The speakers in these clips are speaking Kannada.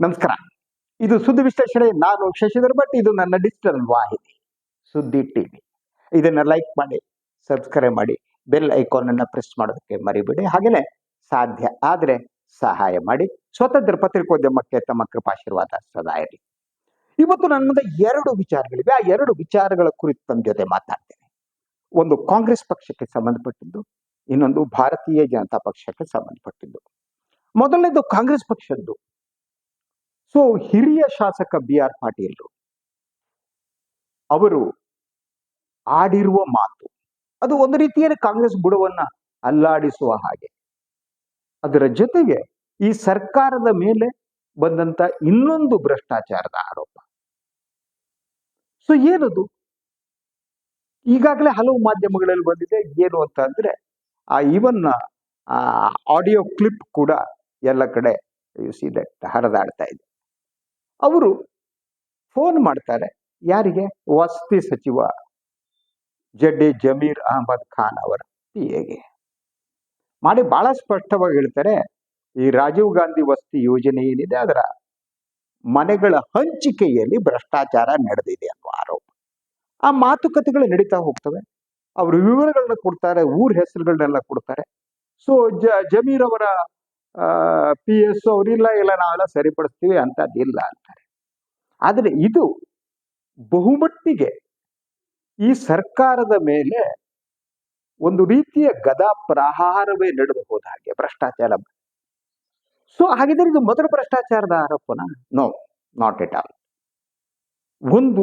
ನಮಸ್ಕಾರ. ಇದು ಸುದ್ದಿ ವಿಶ್ಲೇಷಣೆ. ನಾನು ಶಶಿಧರ್ ಭಟ್. ಇದು ನನ್ನ ಡಿಜಿಟಲ್ ವಾಹಿನಿ, ಸುದ್ದಿ ಟಿವಿ. ಇದನ್ನ ಲೈಕ್ ಮಾಡಿ ಸಬ್ಸ್ಕ್ರೈಬ್ ಮಾಡಿ ಬೆಲ್ ಐಕಾನ್ ಅನ್ನ ಪ್ರೆಸ್ ಮಾಡೋದಕ್ಕೆ ಮರಿಬೇಡಿ. ಹಾಗೆಯೇ ಸಾಧ್ಯ ಆದರೆ ಸಹಾಯ ಮಾಡಿ. ಸ್ವತಂತ್ರ ಪತ್ರಿಕೋದ್ಯಮಕ್ಕೆ ತಮ್ಮ ಕೃಪಾಶೀರ್ವಾದ ಸದಾ ಇರಲಿ ಇವತ್ತು ನನ್ನ ಮುಂದೆ ಎರಡು ವಿಚಾರಗಳಿವೆ. ಆ ಎರಡು ವಿಚಾರಗಳ ಕುರಿತು ತಮ್ಮ ಜೊತೆ ಮಾತಾಡ್ತೇನೆ. ಒಂದು ಕಾಂಗ್ರೆಸ್ ಪಕ್ಷಕ್ಕೆ ಸಂಬಂಧಪಟ್ಟಿದ್ದು, ಇನ್ನೊಂದು ಭಾರತೀಯ ಜನತಾ ಪಕ್ಷಕ್ಕೆ ಸಂಬಂಧಪಟ್ಟಿದ್ದು. ಮೊದಲನೇದು ಕಾಂಗ್ರೆಸ್ ಪಕ್ಷದ್ದು. ಸೊ ಹಿರಿಯ ಶಾಸಕ ಬಿ ಆರ್ ಪಾಟೀಲ್ ಅವರು ಆಡಿರುವ ಮಾತು, ಅದು ಒಂದು ರೀತಿಯಲ್ಲಿ ಕಾಂಗ್ರೆಸ್ ಬುಡವನ್ನ ಅಲ್ಲಾಡಿಸುವ ಹಾಗೆ. ಅದರ ಜೊತೆಗೆ ಈ ಸರ್ಕಾರದ ಮೇಲೆ ಬಂದಂತ ಇನ್ನೊಂದು ಭ್ರಷ್ಟಾಚಾರದ ಆರೋಪ. ಸೊ ಏನದು? ಈಗಾಗಲೇ ಹಲವು ಮಾಧ್ಯಮಗಳಲ್ಲಿ ಬಂದಿದೆ. ಏನು ಅಂತ ಅಂದ್ರೆ, ಆ ಇವನ್ ಆಡಿಯೋ ಕ್ಲಿಪ್ ಕೂಡ ಎಲ್ಲ ಕಡೆ ದಟ್ ಹರಿದಾಡ್ತಾ ಇದೆ. ಅವರು ಫೋನ್ ಮಾಡ್ತಾರೆ. ಯಾರಿಗೆ? ವಸತಿ ಸಚಿವ ಜಡ್ಡಿ ಜಮೀರ್ ಅಹಮದ್ ಖಾನ್ ಅವರ ಪಿ ಎಗೆ ಮಾಡಿ ಬಹಳ ಸ್ಪಷ್ಟವಾಗಿ ಹೇಳ್ತಾರೆ, ಈ ರಾಜೀವ್ ಗಾಂಧಿ ವಸತಿ ಯೋಜನೆ ಏನಿದೆ, ಅದರ ಮನೆಗಳ ಹಂಚಿಕೆಯಲ್ಲಿ ಭ್ರಷ್ಟಾಚಾರ ನಡೆದಿದೆ ಅನ್ನುವ ಆರೋಪ. ಆ ಮಾತುಕತೆಗಳು ನಡೀತಾ ಹೋಗ್ತವೆ. ಅವರು ವಿವರಗಳನ್ನ ಕೊಡ್ತಾರೆ, ಊರ ಹೆಸರುಗಳನ್ನೆಲ್ಲ ಕೊಡ್ತಾರೆ. ಸೊ ಜಮೀರ್ ಅವರ ಪಿ ಎಸ್ ಅವರಿಲ್ಲ ಇಲ್ಲ ನಾವೆಲ್ಲ ಸರಿಪಡಿಸ್ತೀವಿ ಅಂತದ್ದಿಲ್ಲ ಅಂತಾರೆ. ಆದರೆ ಇದು ಬಹುಮಟ್ಟಿಗೆ ಈ ಸರ್ಕಾರದ ಮೇಲೆ ಒಂದು ರೀತಿಯ ಗದಾ ಪ್ರಹಾರವೇ ನಡೆದು ಹಾಗೆ, ಭ್ರಷ್ಟಾಚಾರ. ಸೊ ಹಾಗಿದ್ರೆ ಇದು ಮೊದಲು ಭ್ರಷ್ಟಾಚಾರದ ಆರೋಪನ? ನೋ ನಾಟ್ ಎಟ್ ಆಲ್ ಒಂದು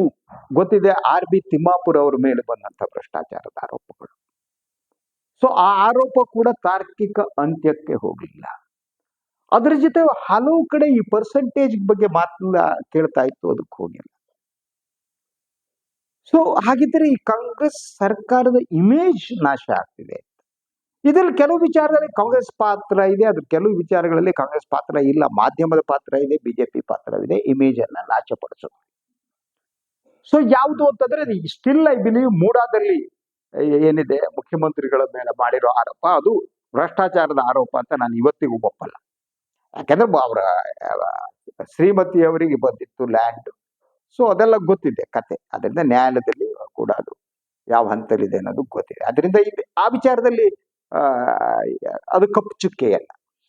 ಗೊತ್ತಿದೆ, ಆರ್ ಬಿ ತಿಮ್ಮಾಪುರ ಅವರ ಮೇಲೆ ಬಂದಂತ ಭ್ರಷ್ಟಾಚಾರದ ಆರೋಪಗಳು. ಸೊ ಆ ಆರೋಪ ಕೂಡ ತಾರ್ಕಿಕ ಅಂತ್ಯಕ್ಕೆ ಹೋಗಲಿಲ್ಲ ಅದರ ಜೊತೆ ಹಲವು ಕಡೆ ಈ ಪರ್ಸೆಂಟೇಜ್ ಬಗ್ಗೆ ಮಾತನ್ನ ಕೇಳ್ತಾ ಇತ್ತು, ಅದಕ್ಕೆ ಹೋಗಿಲ್ಲ ಸೊ ಹಾಗಿದ್ರೆ ಈ ಕಾಂಗ್ರೆಸ್ ಸರ್ಕಾರದ ಇಮೇಜ್ ನಾಶ ಆಗ್ತಿದೆ. ಇದರಲ್ಲಿ ಕೆಲವು ವಿಚಾರದಲ್ಲಿ ಕಾಂಗ್ರೆಸ್ ಪಾತ್ರ ಇದೆ ಅದ್ರ ಕೆಲವು ವಿಚಾರಗಳಲ್ಲಿ ಕಾಂಗ್ರೆಸ್ ಪಾತ್ರ ಇಲ್ಲ. ಮಾಧ್ಯಮದ ಪಾತ್ರ ಇದೆ, ಬಿಜೆಪಿ ಪಾತ್ರವಿದೆ ಇಮೇಜ್ ಅನ್ನ ನಾಶಪಡಿಸೋದು. ಸೊ ಯಾವುದು ಅಂತಂದ್ರೆ ಸ್ಟಿಲ್ ಐ ಬಿಲೀವ್ ಮೂಡಾದಲ್ಲಿ ಏನಿದೆ, ಮುಖ್ಯಮಂತ್ರಿಗಳ ಮೇಲೆ ಮಾಡಿರೋ ಆರೋಪ, ಅದು ಭ್ರಷ್ಟಾಚಾರದ ಆರೋಪ ಅಂತ ನಾನು ಇವತ್ತಿಗೂ ಒಪ್ಪಲ್ಲ. ಯಾಕಂದ್ರೆ ಅವರ ಶ್ರೀಮತಿ ಅವರಿಗೆ ಬಂದಿತ್ತು ಲ್ಯಾಂಡ್ ಸೊ ಅದೆಲ್ಲ ಗೊತ್ತಿದೆ ಕತೆ. ಅದರಿಂದ ನ್ಯಾಯಾಲಯದಲ್ಲಿ ಕೂಡ ಅದು ಯಾವ ಹಂತದಲ್ಲಿದೆ ಅನ್ನೋದು ಗೊತ್ತಿದೆ. ಅದರಿಂದ ಇದು ಆ ವಿಚಾರದಲ್ಲಿ ಅದು ಕಪ್ಪು ಚುಕ್ಕೆ ಅಲ್ಲ.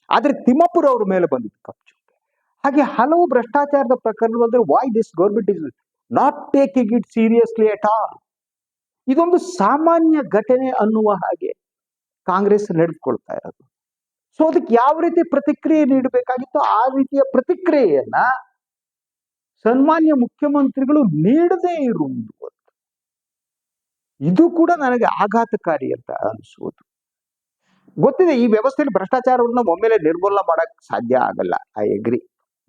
ಆದರೆ ತಿಮ್ಮಪ್ಪುರ ಅವ್ರ ಮೇಲೆ ಬಂದಿತ್ತು ಕಪ್ಪು ಚುಕ್ಕೆ. ಹಾಗೆ ಹಲವು ಭ್ರಷ್ಟಾಚಾರದ ಪ್ರಕರಣ ಅಂದ್ರೆ why this government is not taking it seriously at all ಇದೊಂದು ಸಾಮಾನ್ಯ ಘಟನೆ ಅನ್ನುವ ಹಾಗೆ ಕಾಂಗ್ರೆಸ್ ನಡೆದುಕೊಳ್ತಾ ಇರೋದು. ಸೊ ಅದಕ್ಕೆ ಯಾವ ರೀತಿ ಪ್ರತಿಕ್ರಿಯೆ ನೀಡಬೇಕಾಗಿತ್ತು ಆ ರೀತಿಯ ಪ್ರತಿಕ್ರಿಯೆಯನ್ನ ಸನ್ಮಾನ್ಯ ಮುಖ್ಯಮಂತ್ರಿಗಳು ನೀಡದೇ ಇರುವುದು. ಇದು ಕೂಡ ನನಗೆ ಆಘಾತಕಾರಿ ಅಂತ ಅನಿಸುವುದು. ಗೊತ್ತಿದೆ, ಈ ವ್ಯವಸ್ಥೆಯಲ್ಲಿ ಭ್ರಷ್ಟಾಚಾರವನ್ನು ಒಮ್ಮೆಲೆ ನಿರ್ಮೂಲನೆ ಮಾಡಕ್ ಸಾಧ್ಯ ಆಗಲ್ಲ. ಐ ಎಗ್ರಿ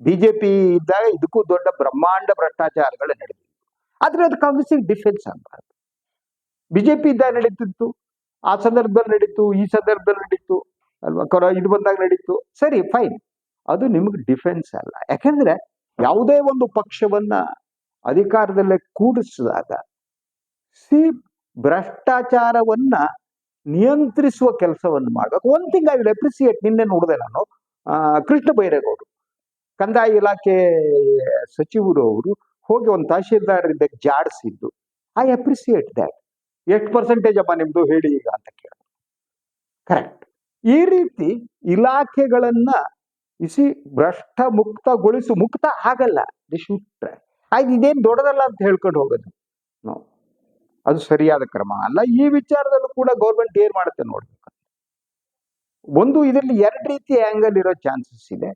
ಬಿಜೆಪಿ ಇದ್ದಾಗ ಇದಕ್ಕೂ ದೊಡ್ಡ ಬ್ರಹ್ಮಾಂಡ ಭ್ರಷ್ಟಾಚಾರಗಳು ನಡೆದಿತ್ತು. ಆದ್ರೆ ಅದು ಕಾಂಗ್ರೆಸ್ಸಿಗೆ ಡಿಫೆನ್ಸ್ ಆಗಬಾರ್ದು. ಬಿಜೆಪಿ ಇದ್ದಾಗ ನಡೀತಿತ್ತು, ಆ ಸಂದರ್ಭದಲ್ಲಿ ನಡೀತು, ಈ ಸಂದರ್ಭದಲ್ಲಿ ನಡೀತು. ಅಲ್ವಾ? ಕೊರೋ ಇದು ಬಂದಾಗ ನಡೀತು. ಸರಿ ಫೈನ್ ಅದು ನಿಮಗೆ ಡಿಫೆನ್ಸ್ ಅಲ್ಲ. ಯಾಕಂದ್ರೆ ಯಾವುದೇ ಒಂದು ಪಕ್ಷವನ್ನ ಅಧಿಕಾರದಲ್ಲೇ ಕೂಡಿಸಿದಾಗ ಸಿ ಭ್ರಷ್ಟಾಚಾರವನ್ನ ನಿಯಂತ್ರಿಸುವ ಕೆಲಸವನ್ನು ಮಾಡಬೇಕು. ಒನ್ ಥಿಂಗ್ ಐ ಅಪ್ರಿಸಿಯೇಟ್ ನಿನ್ನೆ ನೋಡಿದೆ ನಾನು ಕೃಷ್ಣ ಬೈರೇಗೌಡರು. ಕಂದಾಯ ಇಲಾಖೆ ಸಚಿವರು ಅವರು ಹೋಗಿ ಒಂದು ತಹಶೀಲ್ದಾರರಿಂದ ಜಾಡಿಸಿದ್ದು. ಐ ಅಪ್ರಿಸಿಯೇಟ್ ದ್ಯಾಟ್ ಎಷ್ಟು ಪರ್ಸೆಂಟೇಜ್ ಅಮ್ಮ ನಿಮ್ದು ಹೇಳಿ ಈಗ ಅಂತ ಕೇಳಿದ್ರು. ಕರೆಕ್ಟ್ ಈ ರೀತಿ ಇಲಾಖೆಗಳನ್ನ ಇಸಿ ಭ್ರಷ್ಟ ಮುಕ್ತಗೊಳಿಸು ಮುಕ್ತ ಆಗಲ್ಲ. ಶುಡ್ ಆಯ್ತು ಇದೇನು ದೊಡ್ಡದಲ್ಲ ಅಂತ ಹೇಳ್ಕೊಂಡು ಹೋಗೋದು. ಅದು ಸರಿಯಾದ ಕ್ರಮ ಅಲ್ಲ. ಈ ವಿಚಾರದಲ್ಲೂ ಕೂಡ ಗೌರ್ಮೆಂಟ್ ಏನ್ ಮಾಡುತ್ತೆ ನೋಡ್ಬೇಕು. ಒಂದು ಇದರಲ್ಲಿ ಎರಡು ರೀತಿ ಆಂಗಲ್ ಇರೋ ಚಾನ್ಸಸ್ ಇದೆ.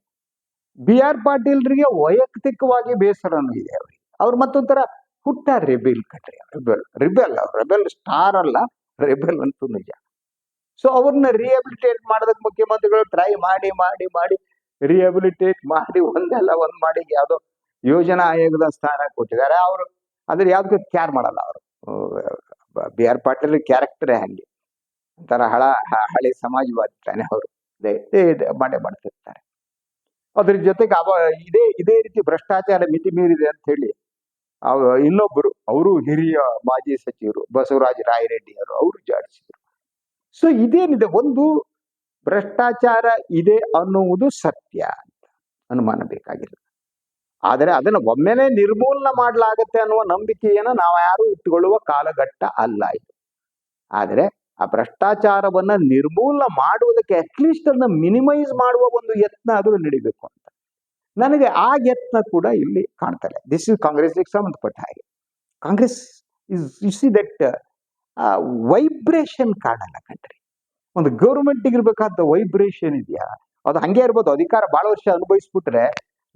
ಬಿ ಆರ್ ಪಾಟೀಲ್ರಿಗೆ ವೈಯಕ್ತಿಕವಾಗಿ ಬೇಸರನೂ ಇದೆ ಅವ್ರಿಗೆ. ಅವ್ರು ಮತ್ತೊಂಥರ ಹುಟ್ಟ ರೆಬೆಲ್ ಕಟ್ರಿ. ರೆಬೆಲ್, ರಿಬೆಲ್, ರೆಬೆಲ್ ಸ್ಟಾರ್ ಅಲ್ಲ. ರೆಬೆಲ್ ಅಂತೂ ನಿಜ. ಸೊ ಅವ್ರನ್ನ ರಿಹಬಿಲಿಟೇಟ್ ಮಾಡೋದಕ್ಕೆ ಮುಖ್ಯಮಂತ್ರಿಗಳು ಟ್ರೈ ಮಾಡಿ ಮಾಡಿ ಮಾಡಿ ರಿಹಬಿಲಿಟೇಟ್ ಮಾಡಿ, ಒಂದಲ್ಲ ಒಂದ್ ಮಾಡಿ ಯಾವ್ದೋ ಯೋಜನಾ ಆಯೋಗದ ಸ್ಥಾನ ಕೊಟ್ಟಿದ್ದಾರೆ. ಅವರು ಅಂದ್ರೆ ಯಾವ್ದಕ್ಕೂ ಕೇರ್ ಮಾಡಲ್ಲ ಅವರು. ಬಿ ಆರ್ ಪಾಟೀಲ್ ಕ್ಯಾರೆಕ್ಟರೇ ಹಂಗೆ. ಒಂಥರ ಹಳ ಹಳೆ ಸಮಾಜವಾದಿ ತಾನೆ ಅವರು. ಮಾಡೇ ಮಾಡ್ತಿರ್ತಾರೆ. ಅದ್ರ ಜೊತೆಗೆ ಅವ, ಇದೇ ಇದೇ ರೀತಿ ಭ್ರಷ್ಟಾಚಾರ ಮಿತಿ ಮೀರಿದೆ ಅಂತ ಹೇಳಿ ಇನ್ನೊಬ್ಬರು ಅವರು ಹಿರಿಯ ಮಾಜಿ ಸಚಿವರು ಬಸವರಾಜ ರಾಯರೆಡ್ಡಿ ಅವರು ಅವರು ಜಾಡಿಸಿದ್ರು. ಸೊ ಇದೇನಿದೆ? ಒಂದು ಭ್ರಷ್ಟಾಚಾರ ಇದೆ ಅನ್ನುವುದು ಸತ್ಯ ಅಂತ ಅನುಮಾನ ಬೇಕಾಗಿಲ್ಲ. ಆದರೆ ಅದನ್ನು ಒಮ್ಮೆಲೆ ನಿರ್ಮೂಲನ ಮಾಡಲಾಗತ್ತೆ ಅನ್ನುವ ನಂಬಿಕೆಯನ್ನು ನಾವು ಯಾರು ಇಟ್ಟುಕೊಳ್ಳುವ ಕಾಲಘಟ್ಟ ಅಲ್ಲ ಇದು. ಆದರೆ ಆ ಭ್ರಷ್ಟಾಚಾರವನ್ನ ನಿರ್ಮೂಲನ ಮಾಡುವುದಕ್ಕೆ ಅಟ್ಲೀಸ್ಟ್ ಅದನ್ನ ಮಿನಿಮೈಸ್ ಮಾಡುವ ಒಂದು ಯತ್ನ ಅದು ನಡಿಬೇಕು ಅಂತ. ನನಗೆ ಆ ಯತ್ನ ಕೂಡ ಇಲ್ಲಿ ಕಾಣ್ತಾರೆ ದಿಸ್ ಇಸ್ ಕಾಂಗ್ರೆಸ್ಗೆ ಸಂಬಂಧಪಟ್ಟ ಹಾಗೆ. Congress is you see that vibration ಕಾಣಲ್ಲ ಕಣ್ರಿ. ಒಂದು ಗೌರ್ಮೆಂಟಿಗೆ ಇರಬೇಕಾದ ವೈಬ್ರೇಷನ್ ಇದೆಯಾ? ಅದು ಹಂಗೆ ಇರ್ಬೋದು, ಅಧಿಕಾರ ಬಹಳ ವರ್ಷ ಅನುಭವಿಸ್ಬಿಟ್ರೆ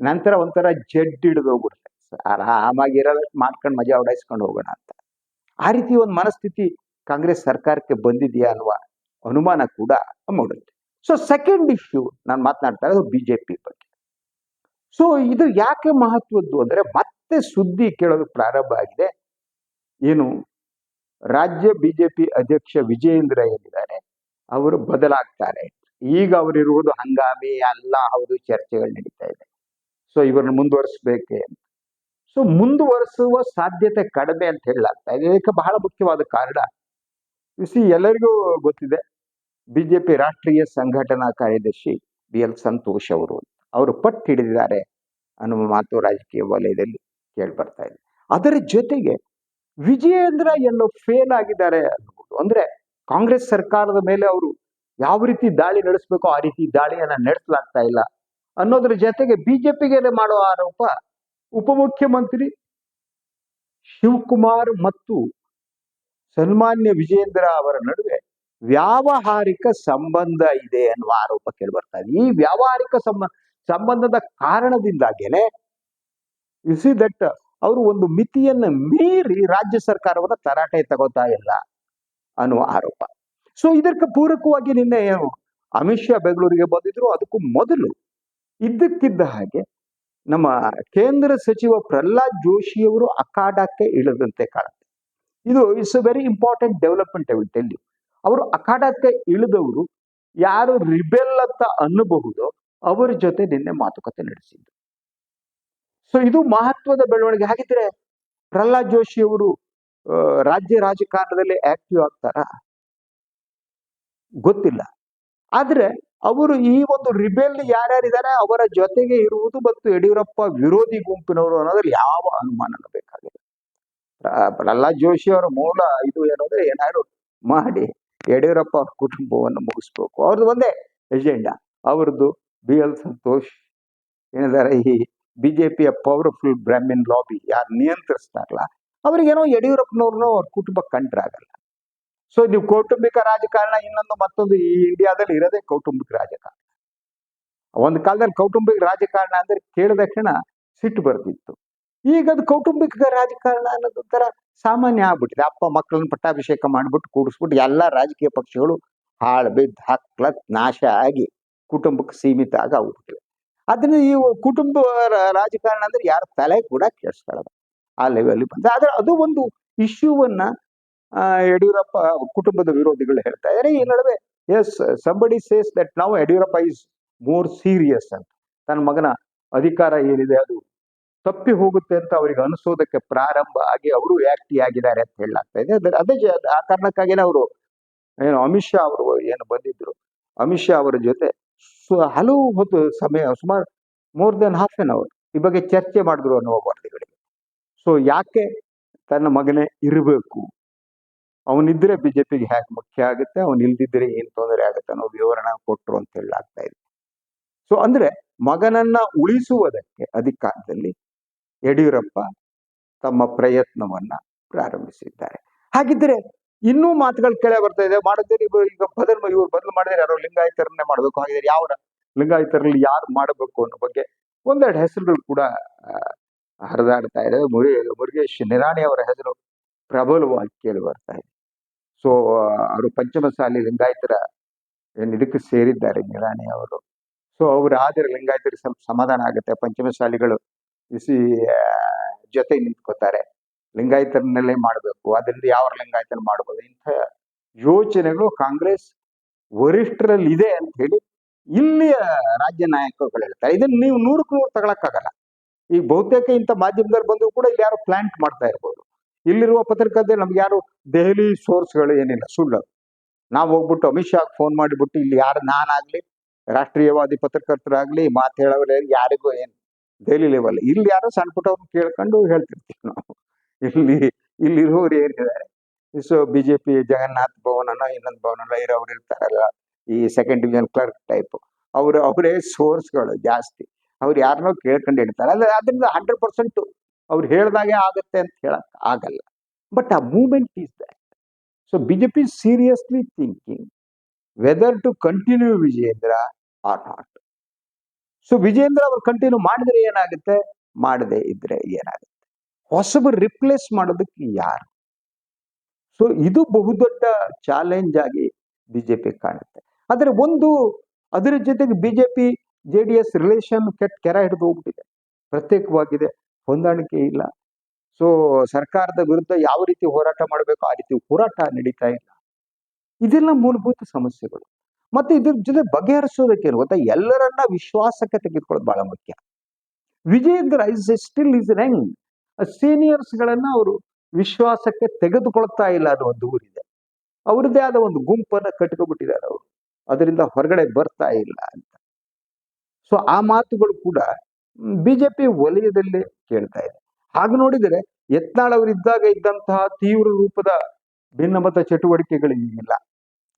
ನಂತರ ಒಂಥರ ಜಡ್ ಹಿಡಿದು ಹೋಗ್ಬಿಡುತ್ತೆ ಆರಾಮಾಗಿ ಇರಲ್ಲ ಮಾಡ್ಕೊಂಡು ಮಜಾ ಓಡಾಯಿಸ್ಕೊಂಡು ಹೋಗೋಣ ಅಂತ. ಆ ರೀತಿ ಒಂದು ಮನಸ್ಥಿತಿ ಕಾಂಗ್ರೆಸ್ ಸರ್ಕಾರಕ್ಕೆ ಬಂದಿದೆಯಾ ಅನ್ನುವ ಅನುಮಾನ ಕೂಡ ಮೂಡುತ್ತೆ. ಸೊ ಸೆಕೆಂಡ್ ಇಶ್ಯೂ ನಾನು ಮಾತನಾಡ್ತಾ ಇರೋದು ಬಿಜೆಪಿ ಬಗ್ಗೆ. ಸೊ ಇದು ಯಾಕೆ ಮಹತ್ವದ್ದು ಅಂದ್ರೆ ಮತ್ತೆ ಸುದ್ದಿ ಕೇಳೋದು ಪ್ರಾರಂಭ ಆಗಿದೆ. ಏನು? ರಾಜ್ಯ ಬಿಜೆಪಿ ಅಧ್ಯಕ್ಷ ವಿಜಯೇಂದ್ರ ಏನಿದ್ದಾರೆ ಅವರು ಬದಲಾಗ್ತಾರೆ. ಈಗ ಅವರಿರುವುದು ಹಂಗಾಮಿ ಅಲ್ಲ, ಹೌದು, ಚರ್ಚೆಗಳು ನಡೀತಾ ಇದೆ. ಸೊ ಇವ್ರನ್ನ ಮುಂದುವರಿಸಬೇಕೆ ಅಂತ. ಸೊ ಮುಂದುವರಿಸುವ ಸಾಧ್ಯತೆ ಕಡಿಮೆ ಅಂತ ಹೇಳಲಾಗ್ತಾ ಇದೆ. ಇದಕ್ಕೆ ಬಹಳ ಮುಖ್ಯವಾದ ಕಾರಣ ಸಿ ಎಲ್ಲರಿಗೂ ಗೊತ್ತಿದೆ, ಬಿಜೆಪಿ ರಾಷ್ಟ್ರೀಯ ಸಂಘಟನಾ ಕಾರ್ಯದರ್ಶಿ ಬಿ ಎಲ್ ಸಂತೋಷ್ ಅವರು ಅವರು ಪಟ್ಟು ಹಿಡಿದಿದ್ದಾರೆ ಅನ್ನುವ ಮಾತು ರಾಜಕೀಯ ವಲಯದಲ್ಲಿ ಕೇಳಿ ಬರ್ತಾ ಇದೆ. ಅದರ ಜೊತೆಗೆ ವಿಜಯೇಂದ್ರ ಎಲ್ಲೋ ಫೇಲ್ ಆಗಿದ್ದಾರೆ ಅನ್ನಬಹುದು ಅಂದ್ರೆ ಕಾಂಗ್ರೆಸ್ ಸರ್ಕಾರದ ಮೇಲೆ ಅವರು ಯಾವ ರೀತಿ ದಾಳಿ ನಡೆಸಬೇಕೋ ಆ ರೀತಿ ದಾಳಿಯನ್ನ ನಡೆಸಲಾಗ್ತಾ ಇಲ್ಲ ಅನ್ನೋದ್ರ ಜೊತೆಗೆ ಬಿಜೆಪಿಗೆ ಮಾಡೋ ಆರೋಪ ಉಪಮುಖ್ಯಮಂತ್ರಿ ಶಿವಕುಮಾರ್ ಮತ್ತು ಸನ್ಮಾನ್ಯ ವಿಜಯೇಂದ್ರ ಅವರ ನಡುವೆ ವ್ಯಾವಹಾರಿಕ ಸಂಬಂಧ ಇದೆ ಅನ್ನುವ ಆರೋಪ ಕೇಳಿ ಬರ್ತಾ ಇದೆ. ಈ ವ್ಯಾವಹಾರಿಕ ಸಂಬ, ಸಂಬಂಧದ ಕಾರಣದಿಂದಾಗೇನೆ ಯು ಸಿ ದಟ್ ಅವರು ಒಂದು ಮಿತಿಯನ್ನು ಮೀರಿ ರಾಜ್ಯ ಸರ್ಕಾರವನ್ನ ತರಾಟೆ ತಗೋತಾ ಇಲ್ಲ ಅನ್ನುವ ಆರೋಪ. ಸೊ ಇದಕ್ಕೆ ಪೂರಕವಾಗಿ ನಿನ್ನೆ ಅಮಿತ್ ಶಾ ಬೆಂಗಳೂರಿಗೆ ಬಂದಿದ್ರು. ಅದಕ್ಕೂ ಮೊದಲು ಇದ್ದಕ್ಕಿದ್ದ ಹಾಗೆ ನಮ್ಮ ಕೇಂದ್ರ ಸಚಿವ ಪ್ರಹ್ಲಾದ್ ಜೋಶಿಯವರು ಅಖಾಡಕ್ಕೆ ಇಳಿದಂತೆ ಕಾಣುತ್ತೆ. ಇದು it's a very important development I will tell you ಅವರು ಅಖಾಡಕ್ಕೆ ಇಳಿದವರು ಯಾರು ರಿಬೆಲ್ ಅಂತ ಅನ್ನಬಹುದೋ, ಅವರ ಜೊತೆ ನಿನ್ನೆ ಮಾತುಕತೆ ನಡೆಸಿದ್ರು. ಸೊ ಇದು ಮಹತ್ವದ ಬೆಳವಣಿಗೆ. ಹಾಗಿದ್ರೆ ಪ್ರಹ್ಲಾದ್ ಜೋಶಿ ಅವರು ರಾಜ್ಯ ರಾಜಕಾರಣದಲ್ಲಿ ಆಕ್ಟಿವ್ ಆಗ್ತಾರ? ಗೊತ್ತಿಲ್ಲ. ಆದ್ರೆ ಅವರು ಈ ಒಂದು ರಿಬೆಲ್ ಯಾರ್ಯಾರಿದ್ದಾರೆ ಅವರ ಜೊತೆಗೆ ಇರುವುದು ಮತ್ತು ಯಡಿಯೂರಪ್ಪ ವಿರೋಧಿ ಗುಂಪಿನವರು ಅನ್ನೋದ್ರಲ್ಲಿ ಯಾವ ಅನುಮಾನನೂ ಬೇಕಾಗಿಲ್ಲ. ಪ್ರ- ಪ್ರಹ್ಲಾದ್ ಜೋಶಿ ಅವರ ಮೂಲ ಇದು ಏನಂದ್ರೆ ಏನಾದ್ರು ಮಾಡಿ ಯಡಿಯೂರಪ್ಪ ಕುಟುಂಬವನ್ನು ಮುಗಿಸ್ಬೇಕು. ಅವ್ರದ್ದು ಒಂದೇ ಎಜೆಂಡಾ. ಅವ್ರದ್ದು ಬಿ ಎಲ್ ಸಂತೋಷ್ ಏನಿದ್ದಾರೆ ಈ ಬಿಜೆಪಿಯ ಪವರ್ಫುಲ್ ಬ್ರಾಹ್ಮಿನ್ ಲಾಬಿ ಯಾರು ನಿಯಂತ್ರಿಸ್ತಾರಲ್ಲ, ಅವರಿಗೇನೋ ಯಡಿಯೂರಪ್ಪನವ್ರನ್ನೋ ಅವ್ರ ಕುಟುಂಬ ಕಂಡ್ರಾಗಲ್ಲ ಸೊ ನೀವು ಕೌಟುಂಬಿಕ ರಾಜಕಾರಣ ಇನ್ನೊಂದು ಮತ್ತೊಂದು ಈ ಇಂಡಿಯಾದಲ್ಲಿ ಇರೋದೇ ಕೌಟುಂಬಿಕ ರಾಜಕಾರಣ. ಒಂದು ಕಾಲದಲ್ಲಿ ಕೌಟುಂಬಿಕ ರಾಜಕಾರಣ ಅಂದ್ರೆ ಕೇಳಿದ ತಕ್ಷಣ ಸಿಟ್ಟು ಬರ್ತಿತ್ತು. ಈಗ ಅದು ಕೌಟುಂಬಿಕ ರಾಜಕಾರಣ ಅನ್ನೋದು ಒಂಥರ ಸಾಮಾನ್ಯ ಆಗ್ಬಿಟ್ಟಿದೆ. ಅಪ್ಪ ಮಕ್ಕಳನ್ನ ಪಟ್ಟಾಭಿಷೇಕ ಮಾಡ್ಬಿಟ್ಟು ಕೂಡಿಸ್ಬಿಟ್ಟು ಎಲ್ಲ ರಾಜಕೀಯ ಪಕ್ಷಗಳು ಹಾಳು ಬಿದ್ದು ಹಕ್ಲತ್ ನಾಶ ಆಗಿ ಕುಟುಂಬಕ್ಕೆ ಸೀಮಿತ ಆಗಿ ಆಗ್ಬಿಟ್ಟಿವೆ. ಅದನ್ನ ಈ ಕುಟುಂಬ ರಾಜಕಾರಣ ಅಂದ್ರೆ ಯಾರ ತಲೆ ಕೂಡ ಕೇಳಿಸ್ಕೊಳ್ಳೋದು ಆ ಲೆವೆಲ್ ಬಂದ ಆದ್ರೆ ಅದು ಒಂದು ಇಶ್ಯೂವನ್ನ ಯಡಿಯೂರಪ್ಪ ಕುಟುಂಬದ ವಿರೋಧಿಗಳು ಹೇಳ್ತಾ ಇದಾರೆ. ಈ ನಡುವೆ ಎಸ್ ಸಂಬಡಿ ಸೇಸ್ ದಟ್ ನಾವು ಯಡಿಯೂರಪ್ಪ ಇಸ್ ಮೋರ್ ಸೀರಿಯಸ್ ಅಂತ. ತನ್ನ ಮಗನ ಅಧಿಕಾರ ಏನಿದೆ ಅದು ತಪ್ಪಿ ಹೋಗುತ್ತೆ ಅಂತ ಅವರಿಗೆ ಅನಿಸೋದಕ್ಕೆ ಪ್ರಾರಂಭ ಆಗಿ ಅವರು ಆಕ್ಟಿ ಆಗಿದ್ದಾರೆ ಅಂತ ಹೇಳಲಾಗ್ತಾ ಇದೆ. ಅದೇ ಆ ಕಾರಣಕ್ಕಾಗಿನೇ ಅವರು ಏನು ಅಮಿತ್ ಶಾ ಅವರು ಏನು ಬಂದಿದ್ರು, ಅಮಿತ್ ಶಾ ಅವರ ಜೊತೆ ಹಲವು ಹೊತ್ತು ಸಮಯ, ಸುಮಾರು more than half an hour ಈ ಬಗ್ಗೆ ಚರ್ಚೆ ಮಾಡಿದ್ರು ಅನ್ನುವ ವರದಿಗಳಿವೆ ಸೊ ಯಾಕೆ ತನ್ನ ಮಗನೇ ಇರಬೇಕು? ಅವನಿದ್ರೆ ಬಿಜೆಪಿಗೆ ಹ್ಯಾಕ್ ಮುಖ್ಯ ಆಗುತ್ತೆ? ಅವನ್ ಇಲ್ದಿದ್ರೆ ಏನ್ ತೊಂದರೆ ಆಗುತ್ತೆ ಅನ್ನೋ ವಿವರಣೆ ಕೊಟ್ರು ಅಂತ ಹೇಳಲಾಗ್ತಾ ಇದೆ. ಸೊ ಅಂದ್ರೆ ಮಗನನ್ನ ಉಳಿಸುವುದಕ್ಕೆ ಅಧಿಕಾರದಲ್ಲಿ ಯಡಿಯೂರಪ್ಪ ತಮ್ಮ ಪ್ರಯತ್ನವನ್ನ ಪ್ರಾರಂಭಿಸಿದ್ದಾರೆ. ಹಾಗಿದ್ರೆ ಇನ್ನೂ ಮಾತುಗಳು ಕೇಳ ಬರ್ತಾ ಇದೆ. ಮಾಡಿದ್ರೆ ಈಗ ಬದಲ್ ಇವ್ರು ಬದಲು ಮಾಡಿದ್ರೆ ಯಾರೋ ಲಿಂಗಾಯತರನ್ನೇ ಮಾಡಬೇಕು. ಹಾಗಿದ್ರೆ ಯಾವ ಲಿಂಗಾಯತರಲ್ಲಿ ಯಾರು ಮಾಡಬೇಕು ಅನ್ನೋ ಬಗ್ಗೆ ಒಂದೆರಡು ಹೆಸರುಗಳು ಕೂಡ ಹರಿದಾಡ್ತಾ ಇದೆ. ಮುರಿ ಮುರುಗೇಶ್ ನಿರಾಣಿ ಅವರ ಹೆಸರು ಪ್ರಬಲವಾಗಿ ಕೇಳಿ ಬರ್ತಾ ಇದೆ. ಸೊ ಅವರು ಪಂಚಮಸಾಲಿ ಲಿಂಗಾಯತರ ಇದಕ್ಕೆ ಸೇರಿದ್ದಾರೆ ನಿರಾಣಿ ಅವರು. ಸೊ ಅವರು ಆದರೆ ಲಿಂಗಾಯತರಿಗೆ ಸ್ವಲ್ಪ ಸಮಾಧಾನ ಆಗುತ್ತೆ. ಪಂಚಮಸಾಲಿಗಳು ಬಿಸಿ ಜೊತೆ ನಿಂತ್ಕೋತಾರೆ. ಲಿಂಗಾಯತರನ್ನಲ್ಲೇ ಮಾಡಬೇಕು. ಅದರಿಂದ ಯಾವ ಲಿಂಗಾಯತನ ಮಾಡ್ಬೋದು? ಇಂಥ ಯೋಚನೆಗಳು ಕಾಂಗ್ರೆಸ್ ವರಿಷ್ಠರಲ್ಲಿ ಇದೆ ಅಂತ ಹೇಳಿ ಇಲ್ಲಿಯ ರಾಜ್ಯ ನಾಯಕರುಗಳು ಹೇಳ್ತಾರೆ. ಇದನ್ನ ನೀವು ನೂರಕ್ಕೆ ನೂರು ತಗೊಳಕ್ಕಾಗಲ್ಲ. ಈಗ ಬಹುತೇಕ ಇಂಥ ಮಾಧ್ಯಮದಲ್ಲಿ ಬಂದರೂ ಕೂಡ ಇಲ್ಲಿ ಯಾರು ಪ್ಲಾಂಟ್ ಮಾಡ್ತಾ ಇರ್ಬೋದು. ಇಲ್ಲಿರುವ ಪತ್ರಿಕತೆ ನಮ್ಗೆ ಯಾರು ದೆಹಲಿ ಸೋರ್ಸ್ಗಳು ಏನಿಲ್ಲ, ಸುಳ್ಳು ನಾವು ಹೋಗ್ಬಿಟ್ಟು ಅಮಿತ್ ಶಾ ಫೋನ್ ಮಾಡಿಬಿಟ್ಟು ಇಲ್ಲಿ ಯಾರು ನಾನಾಗ್ಲಿ, ರಾಷ್ಟ್ರೀಯವಾದಿ ಪತ್ರಕರ್ತರಾಗ್ಲಿ ಮಾತು ಹೇಳೋರು ಯಾರಿಗೂ ಏನು ದೆಹಲಿ ಲೆವೆಲ್ ಇಲ್ಲಿ ಯಾರು ಸಣ್ಣ ಪುಟ್ಟವ್ರನ್ನ ಕೇಳ್ಕೊಂಡು ಹೇಳ್ತಿರ್ತೀವಿ ನಾವು. ಇಲ್ಲಿ ಇಲ್ಲಿರೋರು ಏನಿದ್ದಾರೆ ಸೊ ಬಿಜೆಪಿ ಜಗನ್ನಾಥ್ ಭವನನ ಇನ್ನೊಂದು ಭವನನೋ ಇರೋರು ಇರ್ತಾರಲ್ಲ, ಈ ಸೆಕೆಂಡ್ ಡಿವಿಷನ್ ಕ್ಲರ್ಕ್ ಟೈಪ್ ಅವರು, ಅವರೇ ಸೋರ್ಸ್ಗಳು ಜಾಸ್ತಿ. ಅವ್ರು ಯಾರನ್ನೋ ಕೇಳ್ಕೊಂಡು ಇಡ್ತಾರೆ ಅಲ್ಲ, ಅದರಿಂದ ಹಂಡ್ರೆಡ್ ಪರ್ಸೆಂಟ್ ಅವ್ರು ಹೇಳ್ದಾಗೆ ಆಗುತ್ತೆ ಅಂತ ಹೇಳಕ್ ಆಗಲ್ಲ. But a moment is that so BJP seriously thinking whether to continue Vijendra or not so Vijendra ಅವರು ಕಂಟಿನ್ಯೂ ಮಾಡಿದ್ರೆ ಏನಾಗುತ್ತೆ? ಮಾಡದೆ ಇದ್ರೆ ಏನಾಗುತ್ತೆ? ಹೊಸಬರು ರಿಪ್ಲೇಸ್ ಮಾಡೋದಕ್ಕೆ ಯಾರು? ಸೊ ಇದು ಬಹುದೊಡ್ಡ ಚಾಲೆಂಜ್ ಆಗಿ ಬಿಜೆಪಿ ಕಾಣುತ್ತೆ. ಆದರೆ ಒಂದು ಅದರ ಜೊತೆಗೆ BJP J D S relation ಕೆಟ್ಟ ಕೆರ ಹಿಡಿದು ಹೋಗ್ಬಿಟ್ಟಿದೆ. ಪ್ರತ್ಯೇಕವಾಗಿದೆ, ಹೊಂದಾಣಿಕೆ ಇಲ್ಲ. ಸೊ ಸರ್ಕಾರದ ವಿರುದ್ಧ ಯಾವ ರೀತಿ ಹೋರಾಟ ಮಾಡಬೇಕು ಆ ರೀತಿ ಹೋರಾಟ ನಡೀತಾ ಇಲ್ಲ. ಇದೆಲ್ಲ ಮೂಲಭೂತ ಸಮಸ್ಯೆಗಳು. ಮತ್ತೆ ಇದ್ರ ಜೊತೆ ಬಗೆಹರಿಸೋದಕ್ಕೆ ಇರುವಂತ ಗೊತ್ತಾ? ಎಲ್ಲರನ್ನ ವಿಶ್ವಾಸಕ್ಕೆ ತೆಗೆದುಕೊಳ್ಳೋದು ಬಹಳ ಮುಖ್ಯ. Vijayendra is still is young seniors ಗಳನ್ನ ಅವರು ವಿಶ್ವಾಸಕ್ಕೆ ತೆಗೆದುಕೊಳ್ತಾ ಇಲ್ಲ ಅನ್ನೋ ಒಂದು ಊರಿದೆ. ಅವ್ರದ್ದೇ ಆದ ಒಂದು ಗುಂಪನ್ನು ಕಟ್ಕೊಬಿಟ್ಟಿದ್ದಾರೆ ಅವರು. ಅದರಿಂದ ಹೊರಗಡೆ ಬರ್ತಾ ಇಲ್ಲ ಅಂತ. ಸೊ ಆ ಮಾತುಗಳು ಕೂಡ ಬಿಜೆಪಿ ವಲಯದಲ್ಲಿ ಕೇಳ್ತಾ ಇದೆ. ಹಾಗೆ ನೋಡಿದರೆ ಯತ್ನಾಳ್ ಅವರಿದ್ದಾಗ ಇದ್ದಂತಹ ತೀವ್ರ ರೂಪದ ಭಿನ್ನಮತ ಚಟುವಟಿಕೆಗಳು ಈಗಿಲ್ಲ.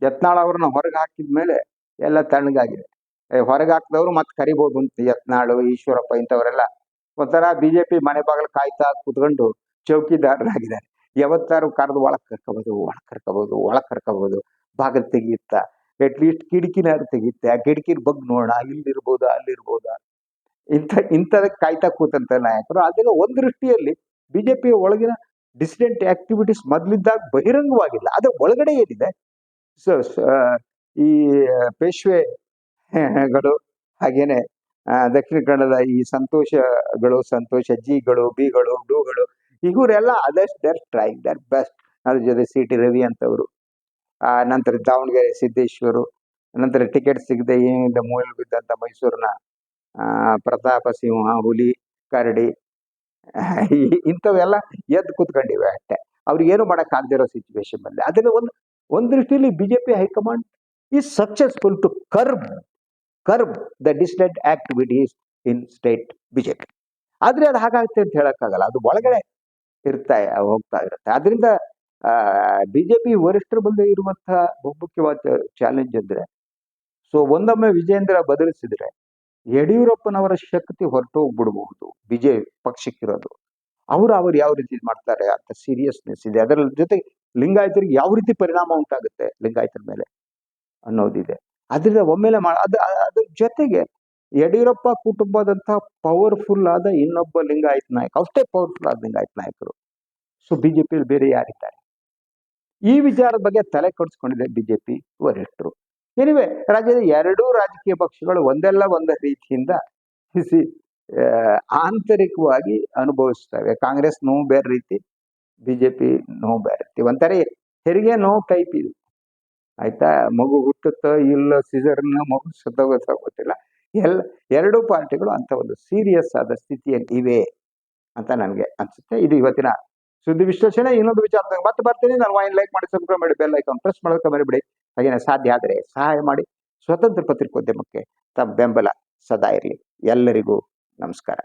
ಯತ್ನಾಳ್ ಅವ್ರನ್ನ ಹೊರಗೆ ಹಾಕಿದ ಮೇಲೆ ಎಲ್ಲ ತಣ್ಣಗಾಗಿದೆ. ಹೊರಗೆ ಹಾಕಿದವರು ಮತ್ತೆ ಕರಿಬಹುದು ಅಂತ ಯತ್ನಾಳು, ಈಶ್ವರಪ್ಪ ಇಂಥವರೆಲ್ಲ. ಒಂಥರ ಬಿಜೆಪಿ ಮನೆ ಬಾಗಿಲು ಕಾಯ್ತಾ ಕುತ್ಕೊಂಡು ಚೌಕಿದಾರರಾಗಿದ್ದಾರೆ. ಯಾವತ್ತಾರು ಕರೆದು ಒಳಗೆ ಕರ್ಕೋಬೋದು ಒಳಗೆ ಕರ್ಕೋಬೋದು, ಒಳಗೆ ಕರ್ಕೋಬಹುದು ಬಾಗಿಲು ತೆಗಿಯುತ್ತಾ ಅಟ್ಲೀಸ್ಟ್ ಕಿಟಕಿನಾರು ತೆಗಿಯುತ್ತೆ. ಆ ಕಿಟಕಿನ ಬಗ್ಗೆ ನೋಡೋಣ, ಇಲ್ಲಿರ್ಬೋದಾ, ಅಲ್ಲಿರ್ಬೋದಾ? ಇಂಥ ಇಂಥದಕ್ಕೆ ಕಾಯ್ತಾ ಕೂತಂತ ನಾಯಕರು. ಅದೆಲ್ಲ ಒಂದು ದೃಷ್ಟಿಯಲ್ಲಿ ಬಿಜೆಪಿ ಒಳಗಿನ ಡಿಸಿಡೆಂಟ್ ಆಕ್ಟಿವಿಟೀಸ್ ಮೊದಲಿದ್ದಾಗ ಬಹಿರಂಗವಾಗಿಲ್ಲ. ಅದ್ರ ಒಳಗಡೆ ಏನಿದೆ? ಸೊ ಈ ಪೇಶ್ವೆಗಳು ಹಾಗೇನೆ ದಕ್ಷಿಣ ಕನ್ನಡದ ಈ ಸಂತೋಷಗಳು, ಸಂತೋಷ ಜಿಗಳು, ಬಿಗಳು, ಡೂಗಳು, ಇವರೆಲ್ಲ ಅದಷ್ಟು ದರ್ ಟ್ರೈಂಗ್ ದರ್ ಬೆಸ್ಟ್ ಅದ್ರ ಜೊತೆ ಸಿ ಟಿ ರವಿ ಅಂತವರು. ನಂತರ ದಾವಣಗೆರೆ ಸಿದ್ದೇಶ್ವರು, ನಂತರ ಟಿಕೆಟ್ ಸಿಗದೆ ಏನಿಲ್ಲ ಮೂಲೆ ಬಿದ್ದಂತ ಮೈಸೂರಿನ ಪ್ರತಾಪ ಸಿಂಹ, ಹುಲಿ, ಕರಡಿ ಇಂಥವೆಲ್ಲ ಎದ್ದು ಕೂತ್ಕೊಂಡಿವೆ ಅಷ್ಟೇ. ಅವ್ರಿಗೆ ಏನು ಮಾಡೋಕ್ಕಾಗದಿರೋ ಸಿಚುವೇಶನ್ ಅಲ್ಲಿ ಅದನ್ನ ಒಂದು ಒಂದು ದೃಷ್ಟಿಯಲ್ಲಿ P high command is successful to curb curb the distant activities in state BJP ಆದ್ರೆ ಅದು ಹಾಗಾಗುತ್ತೆ ಅಂತ ಹೇಳೋಕ್ಕಾಗಲ್ಲ. ಅದು ಒಳಗಡೆ ಇರ್ತಾ, ಹೋಗ್ತಾ ಇರುತ್ತೆ. ಆದ್ರಿಂದ ಬಿಜೆಪಿ ವರಿಷ್ಠರ ಮುಂದೆ ಇರುವಂತಹ ಬಹುಮುಖ್ಯವಾದ ಚಾಲೆಂಜ್ ಅಂದರೆ, ಸೊ ಒಂದೊಮ್ಮೆ ವಿಜೇಂದ್ರ ಬದಲಿಸಿದ್ರೆ ಯಡಿಯೂರಪ್ಪನವರ ಶಕ್ತಿ ಹೊರಟು ಹೋಗ್ಬಿಡ್ಬಹುದು ಬಿಜೆಪಿ ಪಕ್ಷಕ್ಕಿರೋದು. ಅವರು ಅವ್ರು ಯಾವ ರೀತಿ ಮಾಡ್ತಾರೆ ಅಂತ ಸೀರಿಯಸ್ನೆಸ್ ಇದೆ. ಅದರ ಜೊತೆ ಲಿಂಗಾಯತರಿಗೆ ಯಾವ ರೀತಿ ಪರಿಣಾಮ ಉಂಟಾಗುತ್ತೆ ಲಿಂಗಾಯತರ ಮೇಲೆ ಅನ್ನೋದಿದೆ. ಅದರಿಂದ ಒಮ್ಮೆಲೆ ಮಾಡ ಅದ ಅದ್ರ ಜೊತೆಗೆ ಯಡಿಯೂರಪ್ಪ ಕುಟುಂಬದಂತಹ ಪವರ್ಫುಲ್ ಆದ ಇನ್ನೊಬ್ಬ ಲಿಂಗಾಯತ್ ನಾಯಕ. ಅಷ್ಟೇ ಪವರ್ಫುಲ್ ಆದ ಲಿಂಗಾಯತ್ ನಾಯಕರು. ಸೊ ಬಿಜೆಪಿಯಲ್ಲಿ ಬೇರೆ ಯಾರಿದ್ದಾರೆ? ಈ ವಿಚಾರದ ಬಗ್ಗೆ ತಲೆ ಕೆಡಿಸ್ಕೊಂಡಿದೆ ಬಿಜೆಪಿ ವರಿಷ್ಠರು. ಏನಿವೆ ರಾಜ್ಯದ ಎರಡೂ ರಾಜಕೀಯ ಪಕ್ಷಗಳು ಒಂದಲ್ಲ ಒಂದ ರೀತಿಯಿಂದ ಸಿ ಆಂತರಿಕವಾಗಿ ಅನುಭವಿಸ್ತವೆ ಕಾಂಗ್ರೆಸ್ ನೋವು ಬೇರೆ ರೀತಿ, ಬಿಜೆಪಿ ನೋವು ಬೇರೆ ರೀತಿ. ಒಂಥರ ಹೆರಿಗೆ ನೋವು ಟೈಪ್ ಇದು. ಆಯ್ತಾ? ಮಗು ಹುಟ್ಟುತ್ತೋ ಇಲ್ಲ ಸಿಸರ್ನ ಮಗು ಸತ್ತೋಗುತ್ತೋ ಗೊತ್ತಿಲ್ಲ. ಎಲ್ಲ ಎರಡೂ ಪಾರ್ಟಿಗಳು ಅಂತ ಒಂದು ಸೀರಿಯಸ್ ಆದ ಸ್ಥಿತಿಯಲ್ಲಿ ಇವೆ ಅಂತ ನನಗೆ ಅನ್ಸುತ್ತೆ. ಇದು ಇವತ್ತಿನ ಸುದ್ದಿ ವಿಶ್ಲೇಷಣೆ. ಇನ್ನೊಂದು ವಿಚಾರದಾಗ ಮತ್ತೆ ಬರ್ತೀನಿ. ನಾನು ವಾಯಿನ್ ಲೈಕ್ ಮಾಡಿ ಸಬ್ಸ್ಕ್ರೈಬ್ ಮಾಡಿ ಬೆಲ್ ಐಕಾನ್ ಪ್ರೆಸ್ ಮಾಡೋಕೆ ಮರಿಬಿಡಿ. ಹಾಗೇನೆ ಸಾಧ್ಯ ಆದರೆ ಸಹಾಯ ಮಾಡಿ. ಸ್ವತಂತ್ರ ಪತ್ರಿಕೋದ್ಯಮಕ್ಕೆ ತಮ್ಮ ಬೆಂಬಲ ಸದಾ ಇರಲಿ. ಎಲ್ಲರಿಗೂ ನಮಸ್ಕಾರ.